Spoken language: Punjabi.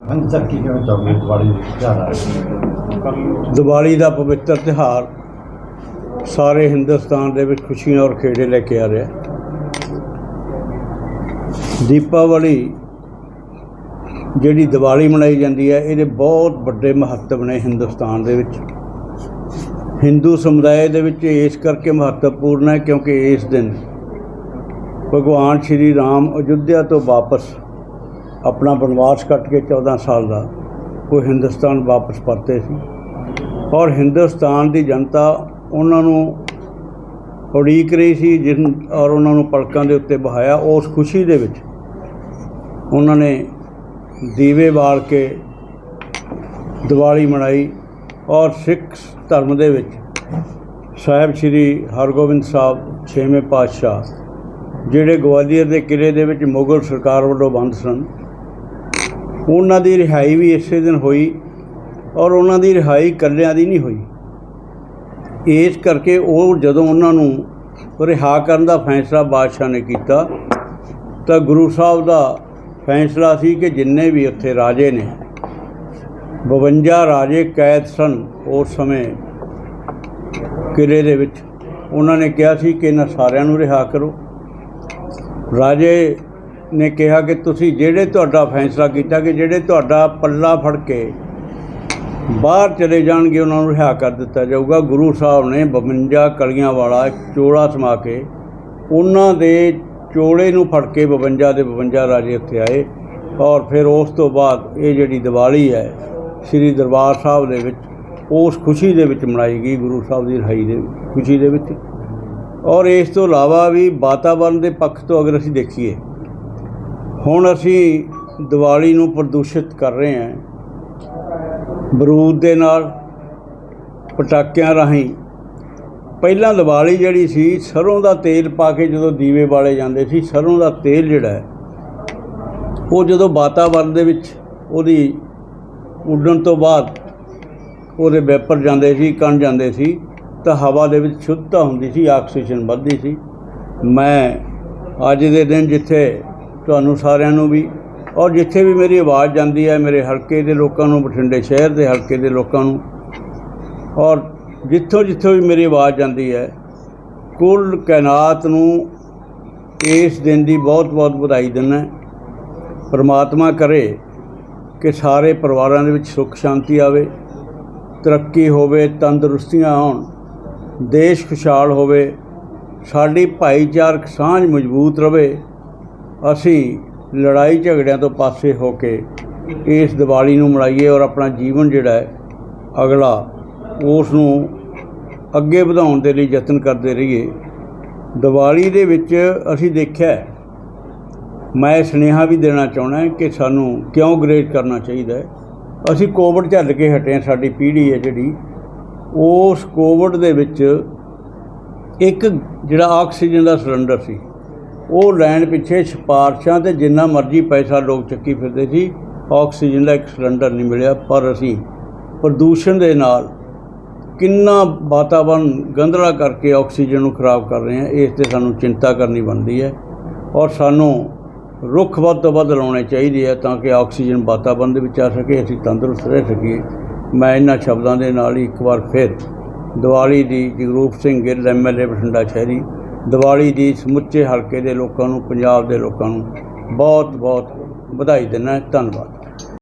ਹਾਂਜੀ ਕੀ ਕਹਿਣਾ ਚਾਹੋਗੇ ਦਿਵਾਲੀ ਤਿਉਹਾਰ ਆ ਦੀਵਾਲੀ ਦਾ ਪਵਿੱਤਰ ਤਿਉਹਾਰ ਸਾਰੇ ਹਿੰਦੁਸਤਾਨ ਦੇ ਵਿੱਚ ਖੁਸ਼ੀਆਂ ਔਰ ਖੇੜੇ ਲੈ ਕੇ ਆ ਰਿਹਾ ਦੀਪਾਵਲੀ ਜਿਹੜੀ ਦੀਵਾਲੀ ਮਨਾਈ ਜਾਂਦੀ ਹੈ, ਇਹਦੇ ਬਹੁਤ ਵੱਡੇ ਮਹੱਤਵ ਨੇ ਹਿੰਦੁਸਤਾਨ ਦੇ ਵਿੱਚ। ਹਿੰਦੂ ਸਮੁਦਾਇ ਦੇ ਵਿੱਚ ਇਸ ਕਰਕੇ ਮਹੱਤਵਪੂਰਨ ਹੈ ਕਿਉਂਕਿ ਇਸ ਦਿਨ ਭਗਵਾਨ ਸ਼੍ਰੀ ਰਾਮ ਅਯੁੱਧਿਆ ਤੋਂ ਵਾਪਸ ਆਪਣਾ ਬਨਵਾਸ ਕੱਟ ਕੇ 14 ਸਾਲ ਦਾ ਉਹ ਹਿੰਦੁਸਤਾਨ ਵਾਪਸ ਪਰਤੇ ਸੀ। ਔਰ ਹਿੰਦੁਸਤਾਨ ਦੀ ਜਨਤਾ ਉਹਨਾਂ ਨੂੰ ਉਡੀਕ ਰਹੀ ਸੀ ਜਿਨ ਔਰ ਉਹਨਾਂ ਨੂੰ ਪਲਕਾਂ ਦੇ ਉੱਤੇ ਬਹਾਇਆ ਉਸ ਖੁਸ਼ੀ ਦੇ ਵਿੱਚ। ਉਹਨਾਂ ਨੇ ਦੀਵੇ ਬਾਲ ਕੇ ਦੀਵਾਲੀ ਮਨਾਈ ਔਰ ਸਿੱਖ ਧਰਮ ਦੇ ਵਿੱਚ ਸਾਹਿਬ ਸ੍ਰੀ ਹਰਗੋਬਿੰਦ ਸਾਹਿਬ ਛੇਵੇਂ ਪਾਤਸ਼ਾਹ, ਜਿਹੜੇ ਗਵਾਲੀਅਰ ਦੇ ਕਿਲੇ ਦੇ ਵਿੱਚ ਮੁਗਲ ਸਰਕਾਰ ਵੱਲੋਂ ਬੰਦ ਸਨ ਉਹਨਾਂ ਦੀ ਰਿਹਾਈ ਵੀ ਇਸੇ ਦਿਨ ਹੋਈ ਔਰ ਉਹਨਾਂ ਦੀ ਰਿਹਾਈ ਇਕੱਲਿਆਂ ਦੀ ਨਹੀਂ ਹੋਈ। ਇਸ ਕਰਕੇ ਉਹ ਜਦੋਂ ਉਹਨਾਂ ਨੂੰ ਰਿਹਾ ਕਰਨ ਦਾ ਫੈਸਲਾ ਬਾਦਸ਼ਾਹ ਨੇ ਕੀਤਾ, ਤਾਂ ਗੁਰੂ ਸਾਹਿਬ ਦਾ ਫੈਸਲਾ ਸੀ ਕਿ ਜਿੰਨੇ ਵੀ ਉੱਥੇ ਰਾਜੇ ਨੇ 52 ਰਾਜੇ ਕੈਦ ਸਨ ਉਸ ਸਮੇਂ ਕਿਲੇ ਦੇ ਵਿੱਚ। ਉਹਨਾਂ ਨੇ ਕਿਹਾ ਸੀ ਕਿ ਇਹਨਾਂ ਸਾਰਿਆਂ ਨੂੰ ਰਿਹਾ ਕਰੋ। ਰਾਜੇ ਨੇ ਕਿਹਾ ਕਿ ਤੁਸੀਂ ਜਿਹੜੇ ਤੁਹਾਡਾ ਫੈਸਲਾ ਕੀਤਾ ਕਿ ਜਿਹੜੇ ਤੁਹਾਡਾ ਪੱਲਾ ਫੜ ਕੇ ਬਾਹਰ ਚਲੇ ਜਾਣਗੇ, ਉਹਨਾਂ ਨੂੰ ਰਿਹਾ ਕਰ ਦਿੱਤਾ ਜਾਊਗਾ। ਗੁਰੂ ਸਾਹਿਬ ਨੇ 52 ਕਲੀਆਂ ਵਾਲਾ ਚੋਲਾ ਸਮਾ ਕੇ ਉਹਨਾਂ ਦੇ ਚੋਲੇ ਨੂੰ ਫੜ ਕੇ 52 ਦੇ 52 ਰਾਜੇ ਉੱਥੇ ਆਏ ਔਰ ਫਿਰ ਉਸ ਤੋਂ ਬਾਅਦ ਇਹ ਜਿਹੜੀ ਦੀਵਾਲੀ ਹੈ, ਸ੍ਰੀ ਦਰਬਾਰ ਸਾਹਿਬ ਦੇ ਵਿੱਚ ਉਸ ਖੁਸ਼ੀ ਦੇ ਵਿੱਚ ਮਨਾਈ ਗਈ ਗੁਰੂ ਸਾਹਿਬ ਦੀ ਰਿਹਾਈ ਦੇ ਖੁਸ਼ੀ ਦੇ ਵਿੱਚ। ਔਰ ਇਸ ਤੋਂ ਇਲਾਵਾ ਵੀ ਵਾਤਾਵਰਣ ਦੇ ਪੱਖ ਤੋਂ ਅਗਰ ਅਸੀਂ ਦੇਖੀਏ ਹੁਣ ਅਸੀਂ ਦੀਵਾਲੀ ਨੂੰ ਪ੍ਰਦੂਸ਼ਿਤ ਕਰ ਰਹੇ ਹਾਂ। ਬਰੂਦ ਦੇ ਨਾਲ, ਪਟਾਕਿਆਂ ਰਾਹੀਂ। ਪਹਿਲਾਂ ਦੀਵਾਲੀ ਜਿਹੜੀ ਸੀ, ਸਰੋਂ ਦਾ ਤੇਲ ਪਾ ਕੇ ਜਦੋਂ ਦੀਵੇ ਬਾਲੇ ਜਾਂਦੇ ਸੀ, ਸਰੋਂ ਦਾ ਤੇਲ ਜਿਹੜਾ ਹੈ, ਉਹ ਜਦੋਂ ਵਾਤਾਵਰਣ ਦੇ ਵਿੱਚ ਉਹਦੀ ਉੱਡਣ ਤੋਂ ਬਾਅਦ ਉਹਦੇ ਵੈਪਰ ਜਾਂਦੇ ਸੀ, ਕਣ ਜਾਂਦੇ ਸੀ, ਤਾਂ ਹਵਾ ਦੇ ਵਿੱਚ ਸ਼ੁੱਧਤਾ ਹੁੰਦੀ ਸੀ, ਆਕਸੀਜਨ ਵੱਧਦੀ ਸੀ। ਮੈਂ ਅੱਜ ਦੇ ਦਿਨ ਜਿੱਥੇ ਤੁਹਾਨੂੰ ਸਾਰਿਆਂ ਨੂੰ ਵੀ। ਔਰ ਜਿੱਥੇ ਵੀ ਮੇਰੀ ਆਵਾਜ਼ ਜਾਂਦੀ ਹੈ, ਮੇਰੇ ਹਲਕੇ ਦੇ ਲੋਕਾਂ ਨੂੰ, ਬਠਿੰਡੇ ਸ਼ਹਿਰ ਦੇ ਹਲਕੇ ਦੇ ਲੋਕਾਂ ਨੂੰ। ਔਰ ਜਿੱਥੋਂ ਜਿੱਥੋਂ ਵੀ ਮੇਰੀ ਆਵਾਜ਼ ਜਾਂਦੀ ਹੈ, ਕੁੱਲ ਕਾਇਨਾਤ ਨੂੰ ਇਸ ਦਿਨ ਦੀ ਬਹੁਤ ਬਹੁਤ ਵਧਾਈ ਦਿੰਦਾ ਪਰਮਾਤਮਾ ਕਰੇ ਕਿ ਸਾਰੇ ਪਰਿਵਾਰਾਂ ਦੇ ਵਿੱਚ ਸੁੱਖ ਸ਼ਾਂਤੀ ਆਵੇ, ਤਰੱਕੀ ਹੋਵੇ, ਤੰਦਰੁਸਤੀਆਂ ਆਉਣ ਦੇਸ਼ ਖੁਸ਼ਹਾਲ ਹੋਵੇ, ਸਾਡੀ ਭਾਈਚਾਰਕ ਸਾਂਝ ਮਜ਼ਬੂਤ ਰਵੇ। ਅਸੀਂ ਲੜਾਈ ਝਗੜਿਆਂ ਤੋਂ ਪਾਸੇ ਹੋ ਕੇ ਇਸ ਦੀਵਾਲੀ ਨੂੰ ਮਨਾਈਏ ਔਰ ਆਪਣਾ ਜੀਵਨ ਜਿਹੜਾ ਹੈ, ਅਗਲਾ ਉਸ ਨੂੰ ਅੱਗੇ ਵਧਾਉਣ ਦੇ ਲਈ ਯਤਨ ਕਰਦੇ ਰਹੀਏ। ਦੀਵਾਲੀ ਦੇ ਵਿੱਚ ਅਸੀਂ ਦੇਖਿਆ ਮੈਂ ਸੁਨੇਹਾ ਵੀ ਦੇਣਾ ਚਾਹੁੰਦਾ ਕਿ ਸਾਨੂੰ ਕਿਉਂ ਗ੍ਰੇਡ ਕਰਨਾ ਚਾਹੀਦਾ ਅਸੀਂ ਕੋਵਿਡ ਝੱਲ ਕੇ ਹਟੇ ਹਾਂ, ਸਾਡੀ ਪੀੜ੍ਹੀ ਹੈ ਜਿਹੜੀ, ਉਸ ਕੋਵਿਡ ਦੇ ਵਿੱਚ ਇੱਕ ਜਿਹੜਾ ਆਕਸੀਜਨ ਦਾ ਸਿਲੰਡਰ ਸੀ ਉਹ ਲੈਣ ਪਿੱਛੇ ਸਿਫਾਰਸ਼ਾਂ ਤੇ ਜਿੰਨਾ ਮਰਜ਼ੀ ਪੈਸਾ ਲੋਕ ਚੱਕੀ ਫਿਰਦੇ ਸੀ, ਆਕਸੀਜਨ ਦਾ ਇੱਕ ਸਿਲੰਡਰ ਨਹੀਂ ਮਿਲਿਆ, ਪਰ ਅਸੀਂ ਪ੍ਰਦੂਸ਼ਣ ਦੇ ਨਾਲ ਕਿੰਨਾ ਵਾਤਾਵਰਣ ਗੰਧਲਾ ਕਰਕੇ ਆਕਸੀਜਨ ਨੂੰ ਖਰਾਬ ਕਰ ਰਹੇ ਹਾਂ, ਇਸ ਤੇ ਸਾਨੂੰ ਚਿੰਤਾ ਕਰਨੀ ਬਣਦੀ ਹੈ ਔਰ ਸਾਨੂੰ ਰੁੱਖ ਵੱਧ ਤੋਂ ਵੱਧ ਲਾਉਣੇ ਚਾਹੀਦੇ ਆ ਤਾਂ ਕਿ ਆਕਸੀਜਨ ਵਾਤਾਵਰਣ ਦੇ ਵਿੱਚ ਆ ਸਕੇ, ਅਸੀਂ ਤੰਦਰੁਸਤ ਰਹਿ ਸਕੀਏ। ਮੈਂ ਇਹਨਾਂ ਸ਼ਬਦਾਂ ਦੇ ਨਾਲ ਹੀ ਇੱਕ ਵਾਰ ਫਿਰ ਦੀਵਾਲੀ ਦੀ ਜਗਰੂਪ ਸਿੰਘ ਗਿੱਲ ਐਮਐਲਏ ਬਠਿੰਡਾ ਸ਼ਹਿਰੀ ਦੀਵਾਲੀ ਦੀ ਸਮੁੱਚੇ ਹਲਕੇ ਦੇ ਲੋਕਾਂ ਨੂੰ, ਪੰਜਾਬ ਦੇ ਲੋਕਾਂ ਨੂੰ ਬਹੁਤ ਬਹੁਤ ਵਧਾਈ ਦਿੰਦਾ ਧੰਨਵਾਦ।